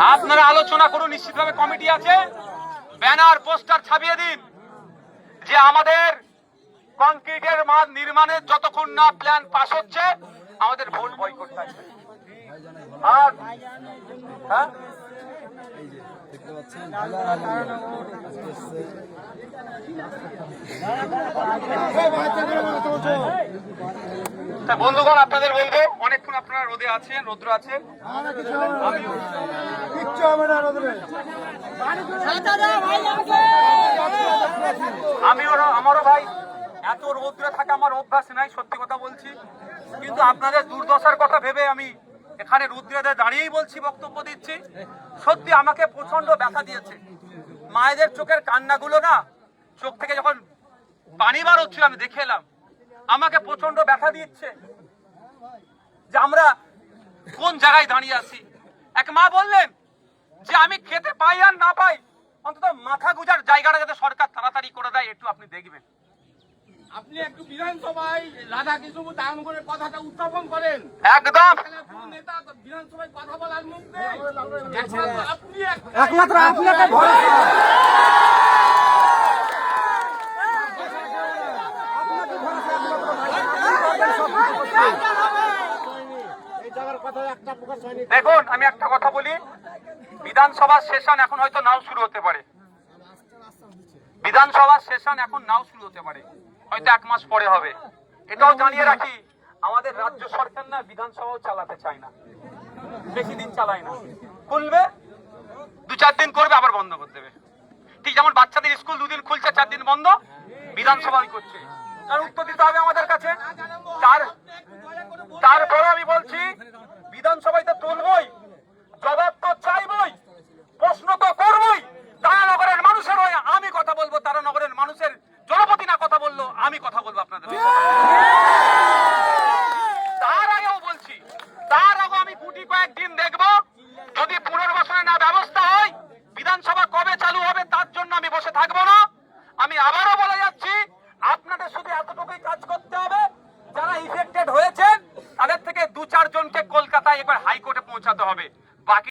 আপনারা আলোচনা করুন, নিশ্চিতভাবে কমিটি আছে। ব্যানার, পোস্টার ছাপিয়ে দিন। যে আমাদের কংক্রিটের মাঠ নির্মাণের যতক্ষণ না প্ল্যান পাস হচ্ছে, আমাদের ভোট বয়কট থাকবে। আর হ্যাঁ? দেখতে পাচ্ছেন হাজার হাজার বন্ধুগণ আপনাদের বলব অনেকক্ষণ আপনারা রোদে আছেন রৌদ্র না রোদরে আমিও আমারও ভাই এত রৌদ্রে থাকা আমার অভ্যাস নাই সত্যি কথা বলছি। কিন্তু আপনাদের দুর্দশার কথা ভেবে আমি এখানে রুদ্রে দাঁড়িয়েই বলছি বক্তব্য দিচ্ছি। সত্যি আমাকে প্রচণ্ড ব্যথা দিয়েছে। মায়েদের চোখের কান্নাগুলো না চোখ থেকে যখন পানি বার হচ্ছিল আমি দেখে এলাম। আমাকে প্রচণ্ড ব্যথা দিচ্ছে যে আমরা কোন জায়গায় দাঁড়িয়ে আছি? এক মা বললেন যে আমি খেতে পাই আর না পাই অন্তত মাথা গুজার জায়গাটা যাতে সরকার তাড়াতাড়ি করে দেয় একটু আপনি দেখবেন। আপনি একটু বিধানসভায় রাধা কৃষ্ণ দান করে কথাটা উত্থাপন করেন। একদম। নেতা বিধানসভায় কথা বলার মুখ নেই। আপনি এক- একমাত্র আপনাকে দেখুন, আমি একটা কথা বলি। বিধানসভার সেশন এখন হয়তো নাও শুরু হতে পারে। বিধানসভার সেশন এখন নাও শুরু হতে পারে। হয়তো এক মাস পরে হবে। এটাও জানিয়ে রাখি, আমাদের রাজ্য সরকার না বিধানসভাও চালাতে চায় না। বেশি দিন চালায় না। খুলবে, দু চার দিন করবে, আবার বন্ধ করে দেবে। ঠিক যেমন বাচ্চাদের স্কুল দুদিন খুলছে, চার দিন বন্ধ, বিধানসভাই করছে। তার উত্তর দিতে হবে আমাদের কাছে। বিধানসভায় তো তুলবই, জবাব তো চাইবই, প্রশ্ন তো করবই। তারানগরের মানুষের হয়ে আমি কথা বলব, তারানগরের মানুষের জনপতি না কথা বলল, আমি কথা বলব আপনাদের তার আগেও বলছি, তার আগে আমি গুটি কয়েকদিন যদি পুনর্বাসনে না ব্যবস্থা হয়, বিধানসভা কবে চালু হবে তার জন্য আমি বসে থাকব না। আমি আবারও বলে যাচ্ছি, আপনাদের শুধু এতটুকুই কাজ করতে হবে, যারা ইফেক্টেড হয়েছেন, তাদের থেকে দু চারজনকে কল রাস্তায় একবার হাইকোর্টে পৌঁছাতে হবে। বাকি